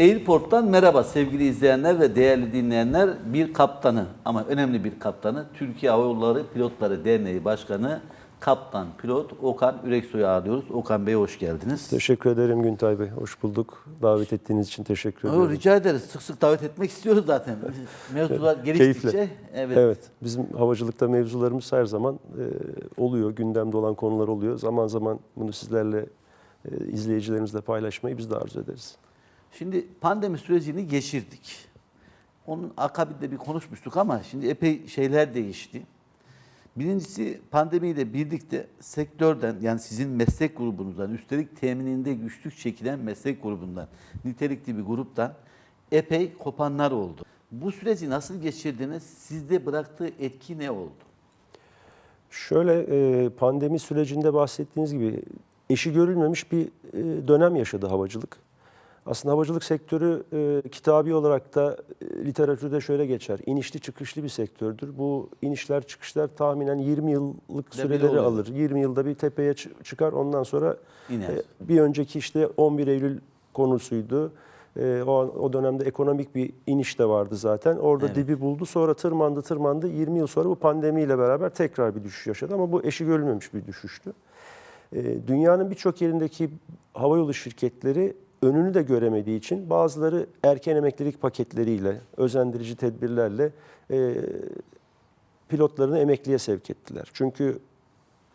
Airport'tan merhaba sevgili izleyenler ve değerli dinleyenler. Bir kaptanı ama önemli bir kaptanı Türkiye Hava Yolları Pilotları Derneği Başkanı Kaptan Pilot Okan Üreksoy'u ağırlıyoruz. Okan Bey hoş geldiniz. Teşekkür ederim Güntay Bey. Hoş bulduk. Davet ettiğiniz için teşekkür ederim. rica ederiz. Sık sık davet etmek istiyoruz zaten. Mevzular geliştikçe. Keyifle. Evet. Evet. Bizim havacılıkta mevzularımız her zaman e, oluyor. Gündemde olan konular oluyor. Zaman zaman bunu sizlerle e, izleyicilerimizle paylaşmayı biz de arzu ederiz. Şimdi pandemi sürecini geçirdik. Onun akabinde bir konuşmuştuk ama şimdi epey şeyler değişti. Birincisi pandemiyle birlikte sektörden yani sizin meslek grubunuzdan üstelik temininde güçlük çekilen meslek grubundan nitelikli bir gruptan epey kopanlar oldu. Bu süreci nasıl geçirdiniz? Sizde bıraktığı etki ne oldu? Şöyle e, pandemi sürecinde bahsettiğiniz gibi eşi görülmemiş bir e, dönem yaşadı havacılık. Aslında havacılık sektörü e, kitabi olarak da e, literatürde şöyle geçer. İnişli çıkışlı bir sektördür. Bu inişler çıkışlar tahminen 20 yıllık biri süreleri oluyor. alır. 20 yılda bir tepeye çı- çıkar. Ondan sonra İner. e, bir önceki işte 11 Eylül konusuydu. E, o, o dönemde ekonomik bir iniş de vardı zaten. Orada dibi buldu. Sonra tırmandı tırmandı. 20 yıl sonra bu pandemiyle beraber tekrar bir düşüş yaşadı. Ama bu eşi görülmemiş bir düşüştü. E, Dünyanın birçok yerindeki havayolu şirketleri önünü de göremediği için bazıları erken emeklilik paketleriyle, özendirici tedbirlerle e, pilotlarını emekliye sevk ettiler. Çünkü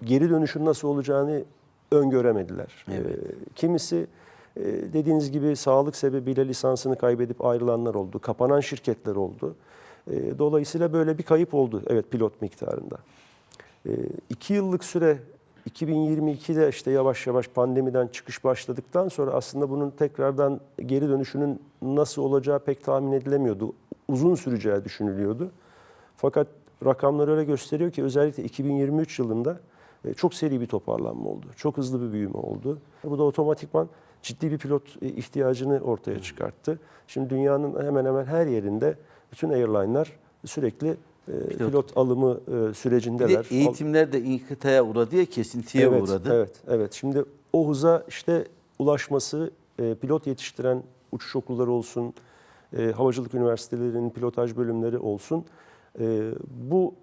geri dönüşün nasıl olacağını öngöremediler. Evet. E, kimisi e, dediğiniz gibi sağlık sebebiyle lisansını kaybedip ayrılanlar oldu. Kapanan şirketler oldu. E, dolayısıyla böyle bir kayıp oldu evet pilot miktarında. E, iki yıllık süre 2022'de işte yavaş yavaş pandemiden çıkış başladıktan sonra aslında bunun tekrardan geri dönüşünün nasıl olacağı pek tahmin edilemiyordu. Uzun süreceği düşünülüyordu. Fakat rakamlar öyle gösteriyor ki özellikle 2023 yılında e, çok seri bir toparlanma oldu. Çok hızlı bir büyüme oldu. Bu da otomatikman ciddi bir pilot e, ihtiyacını ortaya çıkarttı. Şimdi dünyanın hemen hemen her yerinde bütün airline'lar sürekli e, pilot, alımı e, Bir de sürecindeler. Eğitimler de inkıtaya uğradı ya kesintiye evet, uğradı. Evet, evet. Şimdi o hıza işte ulaşması, e, pilot yetiştiren uçuş okulları olsun, e, havacılık üniversitelerinin pilotaj bölümleri olsun, e, bu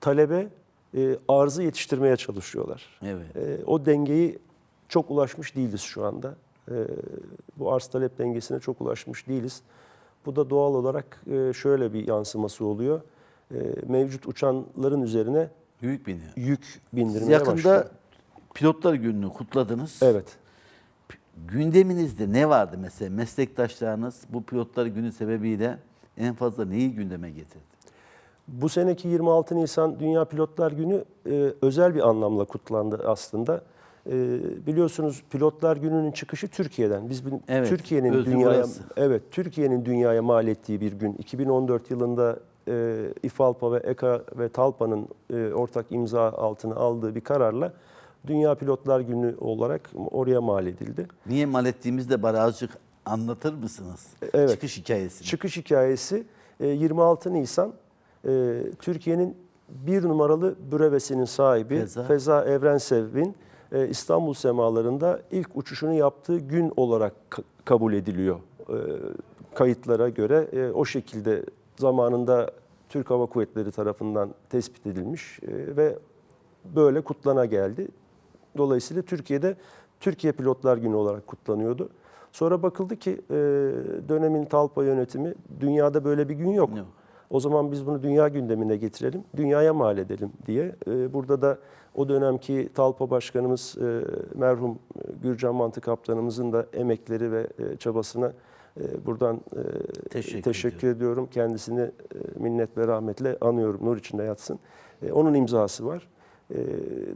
talebe e, arzı yetiştirmeye çalışıyorlar. Evet. E, o dengeyi çok ulaşmış değiliz şu anda. E, bu arz talep dengesine çok ulaşmış değiliz. Bu da doğal olarak e, şöyle bir yansıması oluyor. E, mevcut uçanların üzerine Büyük biniyor. yük Siz bindirmeye yakında başlıyor. pilotlar gününü kutladınız. Evet. Gündeminizde ne vardı mesela? Meslektaşlarınız bu pilotlar günü sebebiyle en fazla neyi gündeme getirdi? Bu seneki 26 Nisan Dünya Pilotlar Günü e, özel bir anlamla kutlandı aslında. E, biliyorsunuz Pilotlar Günü'nün çıkışı Türkiye'den. Biz Evet, Türkiye'nin dünyaya burası. evet Türkiye'nin dünyaya mal ettiği bir gün. 2014 yılında e, İFALPA ve EKA ve TALPA'nın e, ortak imza altına aldığı bir kararla Dünya Pilotlar Günü olarak oraya mal edildi. Niye mal ettiğimizde bana azıcık anlatır mısınız? Evet. Çıkış hikayesini. Çıkış hikayesi e, 26 Nisan e, Türkiye'nin bir numaralı brevesinin sahibi Feza. Feza, Evrensev'in e, İstanbul semalarında ilk uçuşunu yaptığı gün olarak ka- kabul ediliyor. E, Kayıtlara göre e, o şekilde zamanında Türk Hava Kuvvetleri tarafından tespit edilmiş e, ve böyle kutlana geldi. Dolayısıyla Türkiye'de Türkiye Pilotlar Günü olarak kutlanıyordu. Sonra bakıldı ki e, dönemin Talpa yönetimi dünyada böyle bir gün yok. Yok. O zaman biz bunu dünya gündemine getirelim, dünyaya mal edelim diye. E, burada da o dönemki Talpa Başkanımız e, merhum e, Gürcan Mantı Kaptanımızın da emekleri ve e, çabasına buradan Teşekkür teşekkür ediyorum. Kendisini e, minnet ve rahmetle anıyorum. Nur içinde yatsın. Onun imzası var.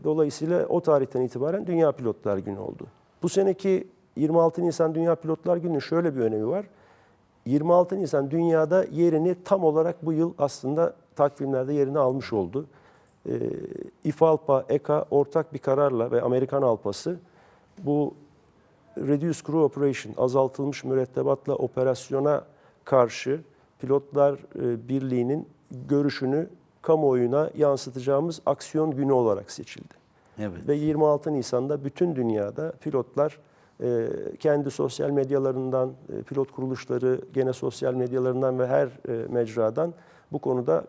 Dolayısıyla o tarihten itibaren Dünya Pilotlar Günü oldu. Bu seneki 26 Nisan Dünya Pilotlar Günü'nün şöyle bir önemi var. 26 Nisan dünyada yerini tam olarak bu yıl aslında takvimlerde yerini almış oldu. E, İFALPA, EKA ortak bir kararla ve Amerikan Alpası bu Reduced Crew Operation, azaltılmış mürettebatla operasyona karşı Pilotlar e, Birliği'nin görüşünü kamuoyuna yansıtacağımız aksiyon günü olarak seçildi. Evet. Ve 26 Nisan'da bütün dünyada pilotlar kendi sosyal medyalarından, e, pilot kuruluşları gene sosyal medyalarından ve her e, mecradan bu konuda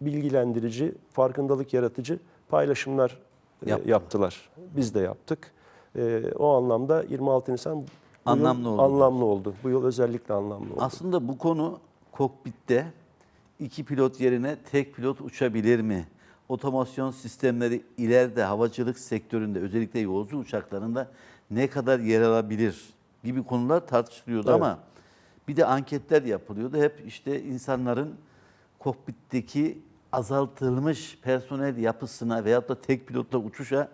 bilgilendirici, farkındalık yaratıcı paylaşımlar e, Yaptılar. yaptılar. Biz de yaptık. E, o anlamda 26 Nisan yıl Anlamlı oldu. Anlamlı oldu. Bu yıl özellikle anlamlı oldu. Aslında bu konu kokpitte iki pilot yerine tek pilot uçabilir mi? Otomasyon sistemleri ileride havacılık sektöründe özellikle yolcu uçaklarında ne kadar yer alabilir gibi konular tartışılıyordu Evet. ama bir de anketler yapılıyordu. Hep işte insanların kokpitteki azaltılmış personel yapısına veyahut da tek pilotla uçuşa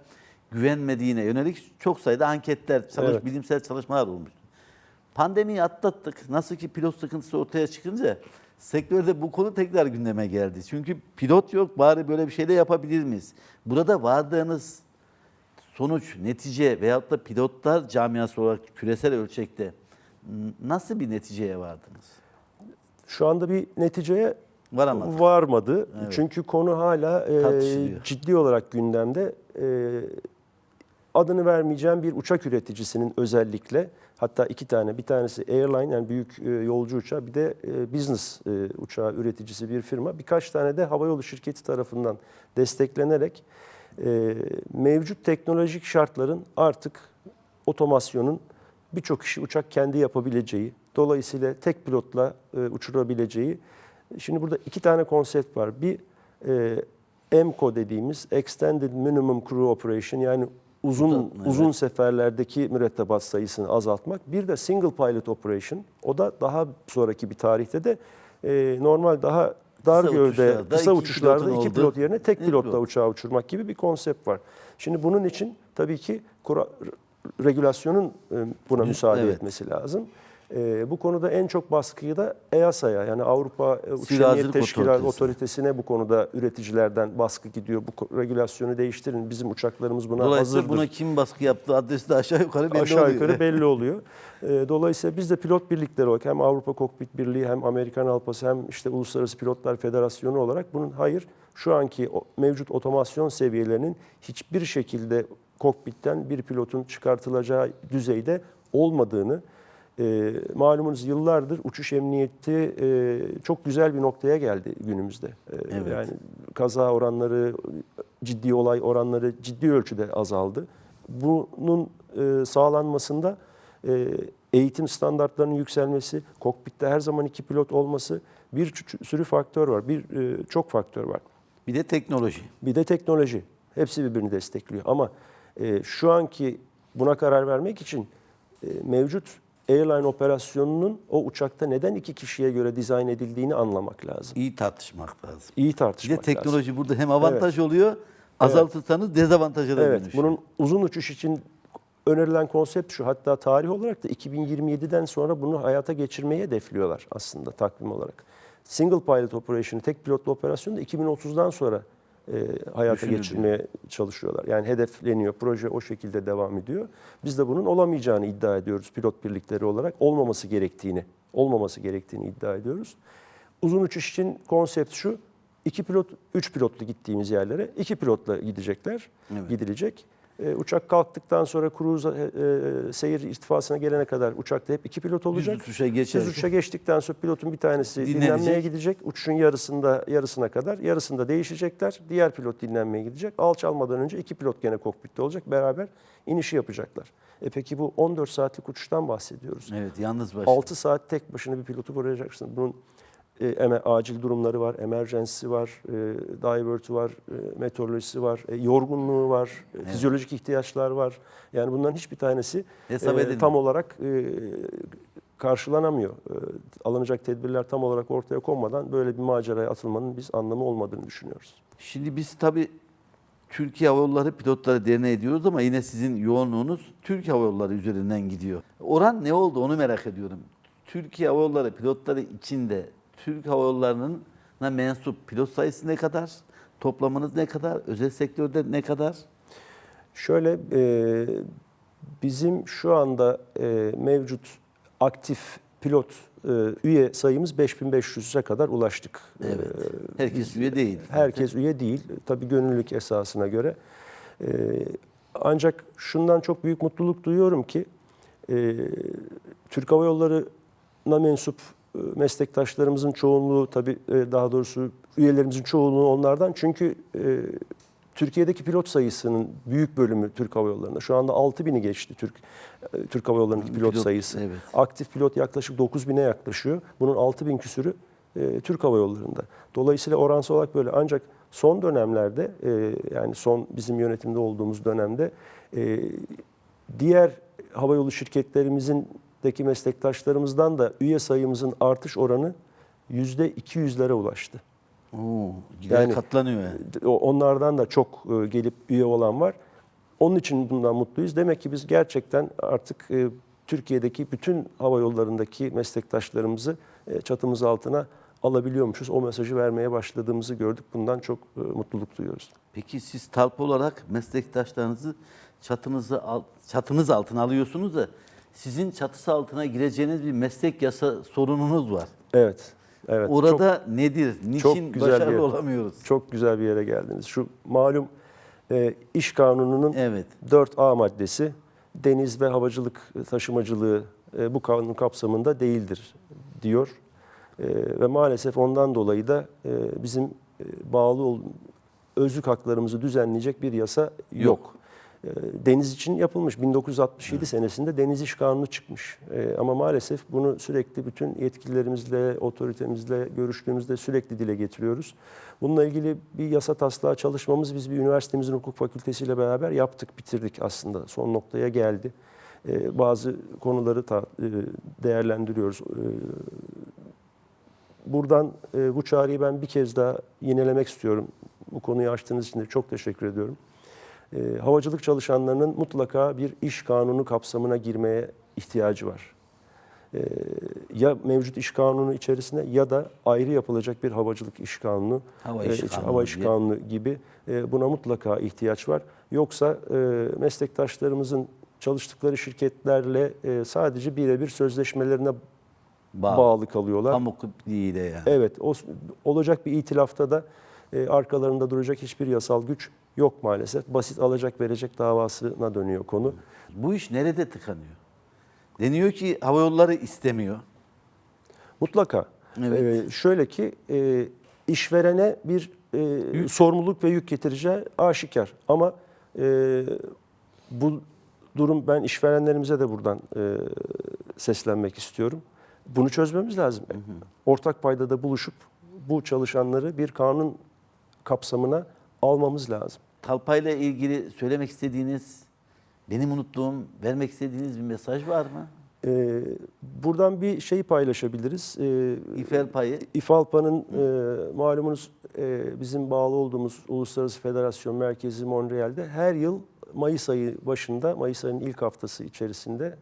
güvenmediğine yönelik çok sayıda anketler, çalış, Evet. bilimsel çalışmalar olmuştu. Pandemiyi atlattık. Nasıl ki pilot sıkıntısı ortaya çıkınca sektörde bu konu tekrar gündeme geldi. Çünkü pilot yok bari böyle bir şey de yapabilir miyiz? Burada vardığınız sonuç, netice veyahut da pilotlar camiası olarak küresel ölçekte nasıl bir neticeye vardınız? Şu anda bir neticeye Varamadık. varmadı. Evet. Çünkü konu hala e, ciddi olarak gündemde. E, adını vermeyeceğim bir uçak üreticisinin özellikle hatta iki tane bir tanesi airline yani büyük e, yolcu uçağı bir de e, business e, uçağı üreticisi bir firma birkaç tane de havayolu şirketi tarafından desteklenerek e, mevcut teknolojik şartların artık otomasyonun birçok işi uçak kendi yapabileceği, dolayısıyla tek pilotla e, uçurabileceği. Şimdi burada iki tane konsept var. Bir e, EMCO dediğimiz Extended Minimum Crew Operation yani uzun Uzun, evet. seferlerdeki mürettebat sayısını azaltmak. Bir de Single Pilot Operation. O da daha sonraki bir tarihte de e, normal daha dar Kısa gövde, uçuşlarda kısa iki uçuşlarda iki pilot yerine tek pilotla pilot. uçağı uçurmak gibi bir konsept var. Şimdi bunun için tabii ki kura- regülasyonun e, buna müsaade evet. etmesi lazım. E, bu konuda en çok baskıyı da EASA'ya yani Avrupa e, Uçuş Sivil Emniyet Havacılık Teşkilatı Otoritesi. Otoritesi'ne bu konuda üreticilerden baskı gidiyor. Bu regülasyonu değiştirin. Bizim uçaklarımız buna Dolayısıyla hazırdır. buna kim baskı yaptığı adresi de aşağı yukarı belli Aşağı oluyor. yukarı belli oluyor. E, Dolayısıyla biz de pilot birlikleri olarak hem Avrupa Kokpit Birliği hem Amerikan Alpası hem işte Uluslararası Pilotlar Federasyonu olarak bunun hayır şu anki mevcut otomasyon seviyelerinin hiçbir şekilde kokpitten bir pilotun çıkartılacağı düzeyde olmadığını e, malumunuz yıllardır uçuş emniyeti e, çok güzel bir noktaya geldi günümüzde. E, Evet. Yani kaza oranları, ciddi olay oranları ciddi ölçüde azaldı. Bunun e, sağlanmasında e, eğitim standartlarının yükselmesi, kokpitte her zaman iki pilot olması bir sürü faktör var. Bir e, çok faktör var. Bir de teknoloji. Bir de teknoloji. Hepsi birbirini destekliyor. Ama e, şu anki buna karar vermek için e, mevcut airline operasyonunun o uçakta neden iki kişiye göre dizayn edildiğini anlamak lazım. İyi tartışmak lazım. İyi Bir de tartışmak lazım. teknoloji burada hem avantaj oluyor, azaltırsanız dezavantaja da Evet, dönüşüyor. bunun uzun uçuş için önerilen konsept şu. Hatta tarih olarak da 2027'den sonra bunu hayata geçirmeyi hedefliyorlar aslında takvim olarak. Single pilot operation, tek pilotlu operasyonu da 2030'dan sonra e, hayata geçirmeye çalışıyorlar. Yani hedefleniyor, proje o şekilde devam ediyor. Biz de bunun olamayacağını iddia ediyoruz pilot birlikleri olarak. Olmaması gerektiğini, olmaması gerektiğini iddia ediyoruz. Uzun uçuş için konsept şu. iki pilot, üç pilotlu gittiğimiz yerlere iki pilotla gidecekler, Evet. gidilecek. E, uçak kalktıktan sonra cruise e, e, seyir irtifasına gelene kadar uçakta hep iki pilot olacak. uçuşa geçerken- Düz uçuşa geçtikten sonra pilotun bir tanesi Dinlenecek. dinlenmeye gidecek. Uçuşun yarısında yarısına kadar, yarısında değişecekler. Diğer pilot dinlenmeye gidecek. Alçalmadan önce iki pilot gene kokpitte olacak. Beraber inişi yapacaklar. E peki bu 14 saatlik uçuştan bahsediyoruz. Evet, yalnız başına. 6 saat tek başına bir pilotu koruyacaksın. Bunun e, acil durumları var, emergency'si var, e, divert'ü var, e, meteorolojisi var, e, yorgunluğu var, e, fizyolojik ihtiyaçlar var. Yani bunların hiçbir tanesi e, tam olarak e, karşılanamıyor. E, alınacak tedbirler tam olarak ortaya konmadan böyle bir maceraya atılmanın biz anlamı olmadığını düşünüyoruz. Şimdi biz tabii Türkiye Hava Yolları pilotları derneği ediyoruz ama yine sizin yoğunluğunuz Türkiye Hava Yolları üzerinden gidiyor. Oran ne oldu onu merak ediyorum. Türkiye Hava Yolları pilotları içinde Türk Hava Yolları'nın mensup pilot sayısı ne kadar? Toplamınız ne kadar? Özel sektörde ne kadar? Şöyle e, bizim şu anda e, mevcut aktif pilot e, üye sayımız 5500'e kadar ulaştık. Evet. E, Herkes üye değil. Herkes üye değil. Tabii gönüllülük esasına göre. Ee, ancak şundan çok büyük mutluluk duyuyorum ki E, Türk Hava Yolları'na mensup e, meslektaşlarımızın çoğunluğu tabii e, daha doğrusu üyelerimizin çoğunluğu onlardan. Çünkü e, Türkiye'deki pilot sayısının büyük bölümü Türk Hava Yolları'nda. Şu anda 6000'i geçti Türk e, Türk Hava Yolları'ndaki pilot, Pilot, sayısı. evet. Aktif pilot yaklaşık 9000'e yaklaşıyor. Bunun 6000 küsürü e, Türk Hava Yolları'nda. Dolayısıyla oransal olarak böyle. Ancak son dönemlerde e, yani son bizim yönetimde olduğumuz dönemde e, diğer havayolu şirketlerimizin deki meslektaşlarımızdan da üye sayımızın artış oranı yüzde 200'lere ulaştı. Oo, Yani- katlanıyor yani. Onlardan da çok e, gelip üye olan var. Onun için bundan mutluyuz. Demek ki biz gerçekten artık e, Türkiye'deki bütün hava yollarındaki meslektaşlarımızı e, çatımız altına alabiliyormuşuz. O mesajı vermeye başladığımızı gördük. Bundan çok mutluluk duyuyoruz. Peki siz talp olarak meslektaşlarınızı çatınızı çatınız altına alıyorsunuz da sizin çatısı altına gireceğiniz bir meslek yasa sorununuz var. Evet. Evet. Orada nedir? Niçin çok güzel bir başarılı yer. olamıyoruz? çok, çok güzel bir yere geldiniz. Şu malum e, iş kanununun Evet. 4A maddesi deniz ve havacılık taşımacılığı e, bu kanun kapsamında değildir diyor. E, ve maalesef ondan dolayı da e, bizim e, bağlı ol, özlük haklarımızı düzenleyecek bir yasa yok. Yok. E, Deniz için yapılmış 1967 senesinde deniz iş kanunu çıkmış. E, ama maalesef bunu sürekli bütün yetkililerimizle, otoritemizle görüştüğümüzde sürekli dile getiriyoruz. Bununla ilgili bir yasa taslağı çalışmamız biz bir üniversitemizin hukuk fakültesiyle beraber yaptık, bitirdik aslında. Son noktaya geldi. E, bazı konuları ta- e, değerlendiriyoruz. E, buradan e, bu çağrıyı ben bir kez daha yinelemek istiyorum. Bu konuyu açtığınız için de çok teşekkür ediyorum. E, havacılık çalışanlarının mutlaka bir iş kanunu kapsamına girmeye ihtiyacı var. E, ya mevcut iş kanunu içerisinde ya da ayrı yapılacak bir havacılık iş kanunu, Hava e, işi iç- kanunu hava iş kanunu gibi e, buna mutlaka ihtiyaç var. Yoksa e, meslektaşlarımızın çalıştıkları şirketlerle e, sadece birebir sözleşmelerine Bağlı. bağlı kalıyorlar. Pamuk ipliğiyle yani. Evet, o, olacak bir itilafta da e, arkalarında duracak hiçbir yasal güç yok maalesef. Basit alacak verecek davasına dönüyor konu. Bu iş nerede tıkanıyor? Deniyor ki hava yolları istemiyor. Mutlaka. Evet. e, şöyle ki e, işverene bir e, sorumluluk ve yük getireceği aşikar. Ama e, bu durum ben işverenlerimize de buradan e, seslenmek istiyorum. Bunu çözmemiz lazım. Ortak paydada buluşup bu çalışanları bir kanun kapsamına almamız lazım. Talpayla ilgili söylemek istediğiniz, benim unuttuğum, vermek istediğiniz bir mesaj var mı? Ee, buradan bir şey paylaşabiliriz. Ee, İFEL payı. İFALPA'nın e, malumunuz e, bizim bağlı olduğumuz Uluslararası Federasyon Merkezi Montreal'de her yıl Mayıs ayı başında, Mayıs ayının ilk haftası içerisinde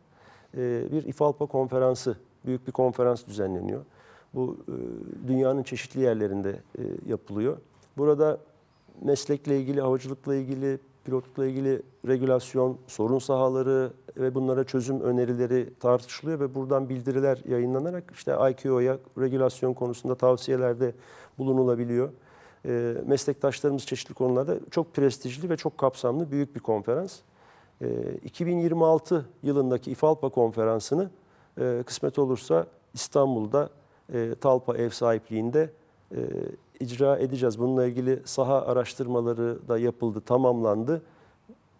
e, bir İFALPA konferansı, büyük bir konferans düzenleniyor. Bu e, dünyanın çeşitli yerlerinde e, yapılıyor. Burada meslekle ilgili, havacılıkla ilgili, pilotlukla ilgili regülasyon, sorun sahaları ve bunlara çözüm önerileri tartışılıyor ve buradan bildiriler yayınlanarak işte ICAO'ya regülasyon konusunda tavsiyelerde bulunulabiliyor. E, meslektaşlarımız çeşitli konularda çok prestijli ve çok kapsamlı büyük bir konferans. E, 2026 yılındaki İFALPA konferansını e, kısmet olursa İstanbul'da e, Talpa ev sahipliğinde e, icra edeceğiz. Bununla ilgili saha araştırmaları da yapıldı, tamamlandı.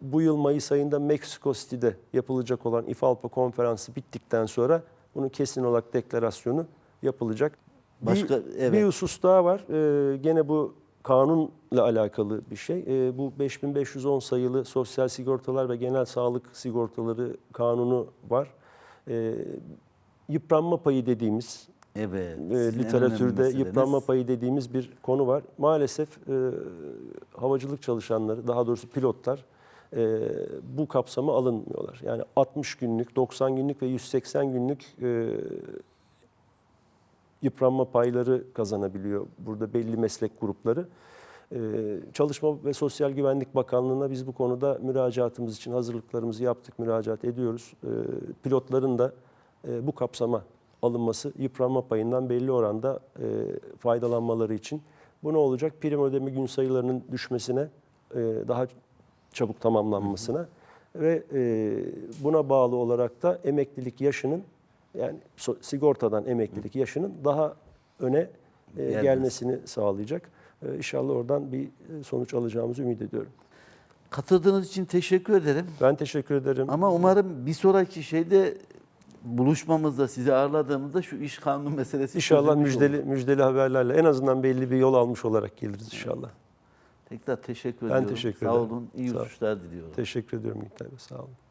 Bu yıl Mayıs ayında Mexico City'de yapılacak olan İFALPA konferansı bittikten sonra bunun kesin olarak deklarasyonu yapılacak. Başka- bir, evet. bir husus daha var. Ee, gene bu kanunla alakalı bir şey. Ee, bu 5510 sayılı Sosyal Sigortalar ve Genel Sağlık Sigortaları kanunu var. Ee, yıpranma payı dediğimiz Evet. e, literatürde yıpranma payı dediğimiz bir konu var. Maalesef e, havacılık çalışanları, daha doğrusu pilotlar e, bu kapsama alınmıyorlar. Yani 60 günlük, 90 günlük ve 180 günlük e, yıpranma payları kazanabiliyor burada belli meslek grupları. Ee, Çalışma ve Sosyal Güvenlik Bakanlığı'na biz bu konuda müracaatımız için hazırlıklarımızı yaptık, müracaat ediyoruz. Ee, Pilotların da e, bu kapsama alınması yıpranma payından belli oranda e, faydalanmaları için. Bu ne olacak? Prim ödeme gün sayılarının düşmesine, e, daha çabuk tamamlanmasına ve e, buna bağlı olarak da emeklilik yaşının yani sigortadan emeklilik yaşının daha öne e, Gelmesi. gelmesini sağlayacak. E, İnşallah oradan bir e, sonuç alacağımızı ümit ediyorum. Katıldığınız için teşekkür ederim. Ben teşekkür ederim. Ama umarım bir sonraki şeyde buluşmamızda sizi ağırladığımızda şu iş kanunu meselesi İnşallah çözülmüş müjdeli olur. müjdeli haberlerle en azından belli bir yol almış olarak geliriz inşallah. Tekrar teşekkür Ben ediyorum. teşekkür Sağ ederim. olun. İyi Sağ uçuşlar diliyorum. Teşekkür ediyorum Gülten Bey. Sağ olun.